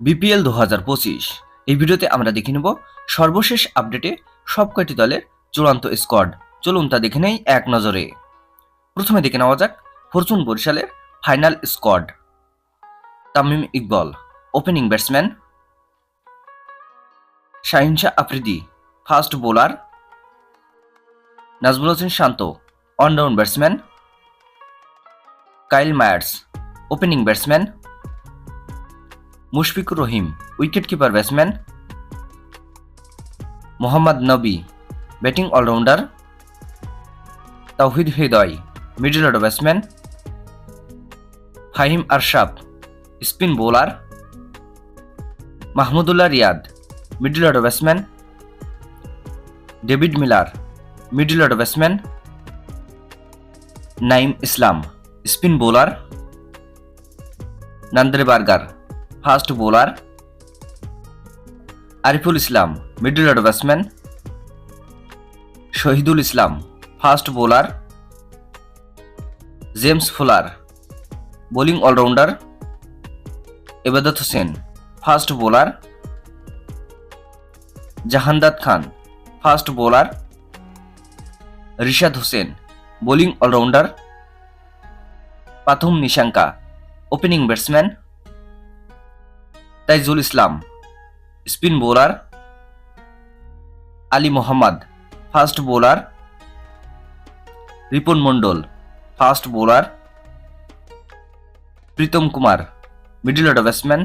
BPL দু হাজার পঁচিশ। এই ভিডিওতে আমরা দেখে নেব সর্বশেষ আপডেটে সব কয়টি দলের চূড়ান্ত স্কোয়াড। চলুন তা দেখে নেই এক নজরে। প্রথমে দেখে নেওয়া যাক ফরচুন বরিশালের final squad. Tamim Iqbal, opening batsman. Shaheen Shah Afridi, fast bowler. Najmul Hossain Shanto, allround batsman. Kyle Mayers, opening batsman. Mushfiqur Rahim wicket keeper batsman Mohammad Nabi batting allrounder Towhid Hridoy middle order batsman Fahim আরশাফ spin bowler Mahmudullah Riyad middle order batsman David Miller middle order batsman Naim Islam spin bowler Nandre Burger fast bowler Ariful Islam middle order batsman Shahidul Islam fast bowler James Fuller, bowling allrounder Ebadot Hossain fast bowler Jahandad Khan fast bowler Rishad Hossain, bowling allrounder Pathum Nissanka opening batsman Taijul Islam, spin bowler Ali Mohammad, fast bowler Ripon Mondal, fast bowler Pritom Kumar, middle order batsman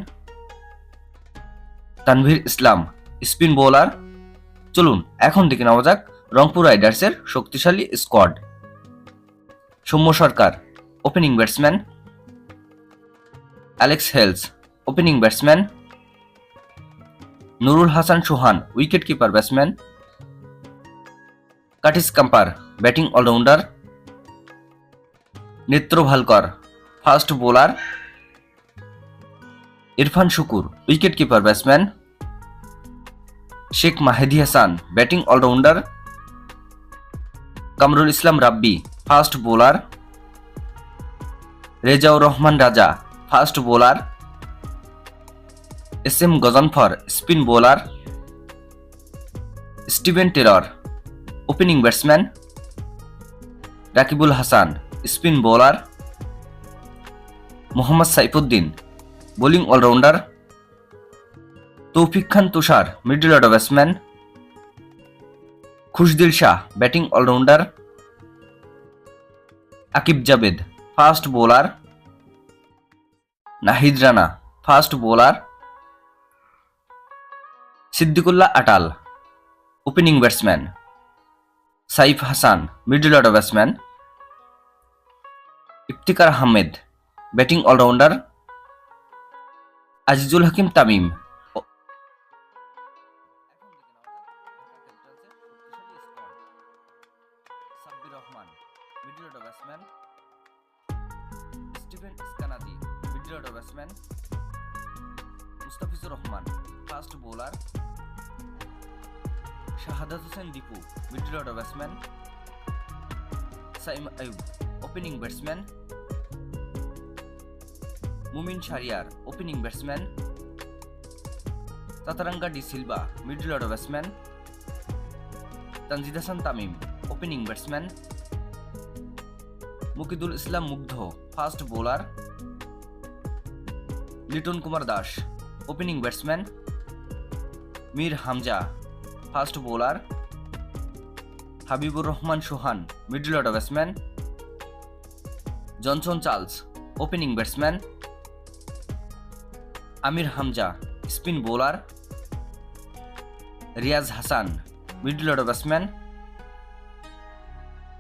Tanvir Islam, spin bowler. চলুন, এখন দেখে নেওয়া যাক রংপুর রাইডার্সের শক্তিশালী squad. Soumya Sarkar, opening batsman, Alex Hales opening batsman Nurul Hasan Sohan wicket keeper batsman Curtis Campher batting allrounder Netravalkar fast bowler Irfan Sukkur wicket keeper batsman Sheikh Mahedi Hasan batting allrounder Kamrul Islam Rabbi fast bowler Rezaur Rahman Raja fast bowler S M Ghazanfar, spin bowler Steven Taylor, opening batsman Rakibul Hasan, spin bowler Mohammad Saifuddin, bowling allrounder Towfique Khan Tushar, middle order batsman Khushdil Shah, batting allrounder Aqib Javed, fast bowler Nahid Rana, fast bowler Sediqullah Atal opening batsman Saif Hassan middle order batsman Iftikhar Ahmed batting allrounder Azizul Hakim Tamim. Rahman fast bowler Shahadat Hossain Dipu middle order batsman Saim Ayub opening batsman Mumin Shahriar opening batsman Tharanga de Silva middle order batsman Tanzid Hasan Tamim opening batsman Mukidul Islam Mugdho fast bowler Liton Kumar Das opening batsman Mir Hamza fast bowler Habibur Rahman Sohan middle order batsman Johnson Charles opening batsman Amir Hamza spin bowler Riaz Hasan middle order batsman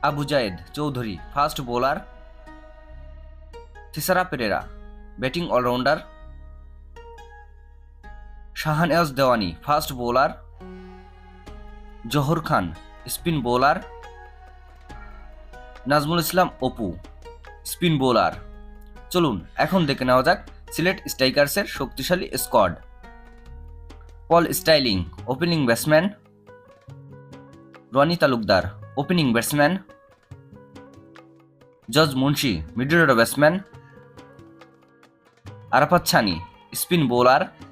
Abu Jayed Chowdhury fast bowler Thisara Perera batting allrounder Shahan age দেওয়ানি, fast bowler. জহর খান, spin bowler. Nazmul Islam, Apu, spin bowler. চলুন, এখন দেখে নেওয়া যাক সিলেট স্ট্রাইকার্সের শক্তিশালী squad. পল styling, opening batsman. Roni Talukdar, opening batsman. জজ Munshi, middle batsman. Arafat ছানি, spin bowler.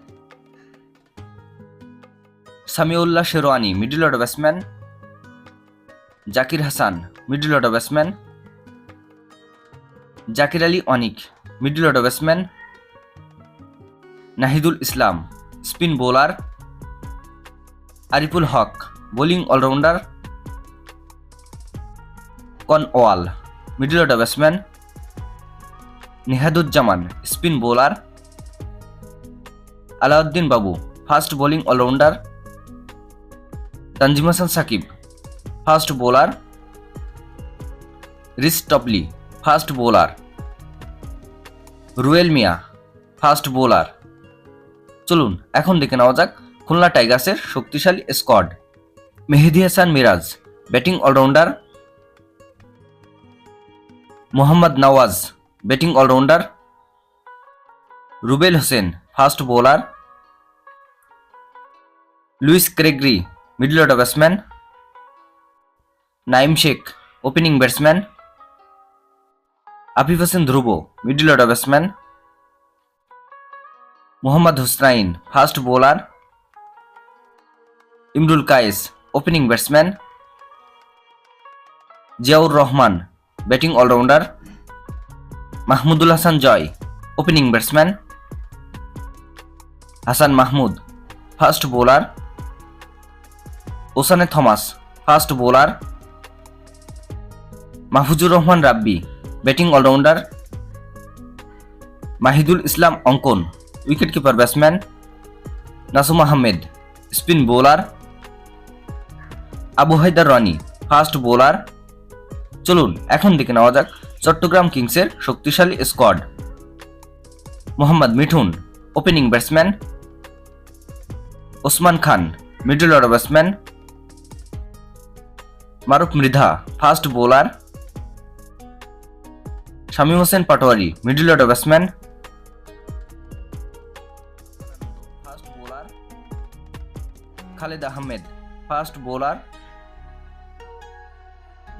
Samiullah sherwani, middle order batsman. Zakir Hasan, middle order batsman. Zakir Ali অনিক, middle order batsman. Nahidul ইসলাম, spin bowler. Ariful Haque, bowling allrounder. কন ওয়াল, middle order batsman. Nihaduzzaman, spin bowler. Alauddin Babu, fast bowling allrounder. Tanzim Hasan Sakib, fast bowler Reece Topley, fast bowler Ruyel Miah, fast bowler. চলুন, এখন দেখে নেওয়া যাক খুলনা টাইগার্সের শক্তিশালী squad. Mehedi Hasan Miraz, batting allrounder Mohammad Nawaz, batting allrounder Rubel Hossain, fast bowler Lewis Gregory middle order batsman Naim Sheikh opening batsman Afif Hossain Dhruba middle order batsman Mohammad Hasnain fast bowler Imrul Kayes opening batsman Ziaur Rahman batting allrounder Mahmudul Hasan Joy opening batsman Hasan Mahmud fast bowler Oshane Thomas, fast bowler Mahfuzur Rahman Rabbi, batting allrounder Mahidul Islam Ankon wicket keeper batsman Nasum Ahmed, spin bowler Abu Hider Rony, fast bowler. চলুন, এখন দেখে নেওয়া যাক চট্টগ্রাম কিংসের শক্তিশালী squad. Mohammad Mithun, opening batsman. Usman Khan middle order batsman. Maruf Mridha, fast bowler. Shamim Hossain Patwari, middle order batsman. Fast bowler Khaled Ahmed, fast bowler.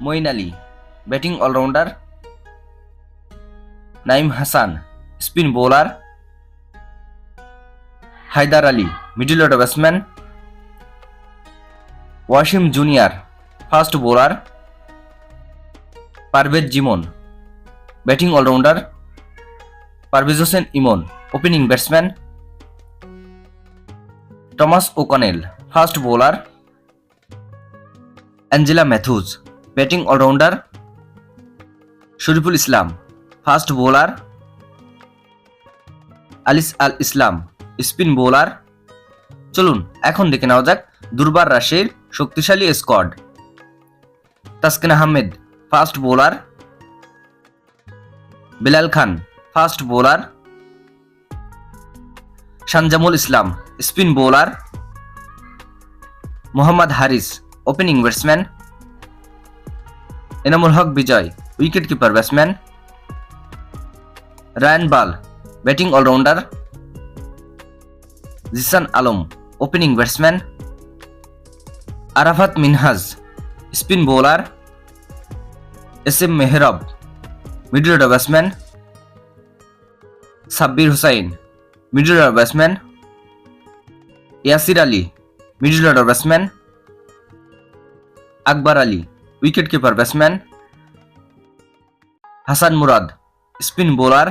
Moeen Ali, batting allrounder. Naim Hasan, spin bowler. Haider Ali, middle order batsman. Wasim junior fast bowler Parvez Jimon, batting allrounder Parvez Hossain Emon, opening batsman Thomas O'Connell fast bowler Angelo Mathews, batting allrounder Shoriful Islam fast bowler Alis Al Islam, spin bowler. চলুন, এখন দেখে নেওয়া যাক দুর্বার রাশির শক্তিশালী squad Taskin Ahmed, fast bowler. Bilal Khan, fast bowler. Sanjamul Islam, spin bowler. Mohammad Haris, opening batsman. Enamul Haque Bijoy wicket keeper batsman. Ryan Burl, batting allrounder. Zeeshan Alam, opening batsman. Arafat Minhas spin bowler S M Mehrab, middle order batsman Sabbir Hossain, middle order batsman Yasir Ali, middle order batsman Akbar Ali, wicket keeper batsman Hasan Murad, spin bowler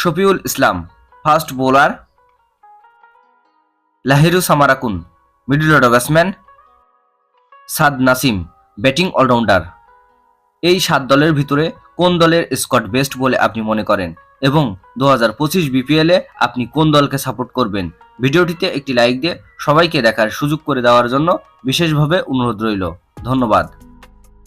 Shafiul Islam, fast bowler Lahiru Samarakoon, middle order batsman Saad Nasim, batting allrounder. এই সাত দলের ভিতরে কোন দলের Scott best বলে আপনি মনে করেন? এবং দু হাজার পঁচিশ বিপিএলে আপনি কোন দলকে সাপোর্ট করবেন? ভিডিওটিতে একটি লাইক দিয়ে সবাইকে দেখার সুযোগ করে দেওয়ার জন্য বিশেষভাবে অনুরোধ রইল। ধন্যবাদ।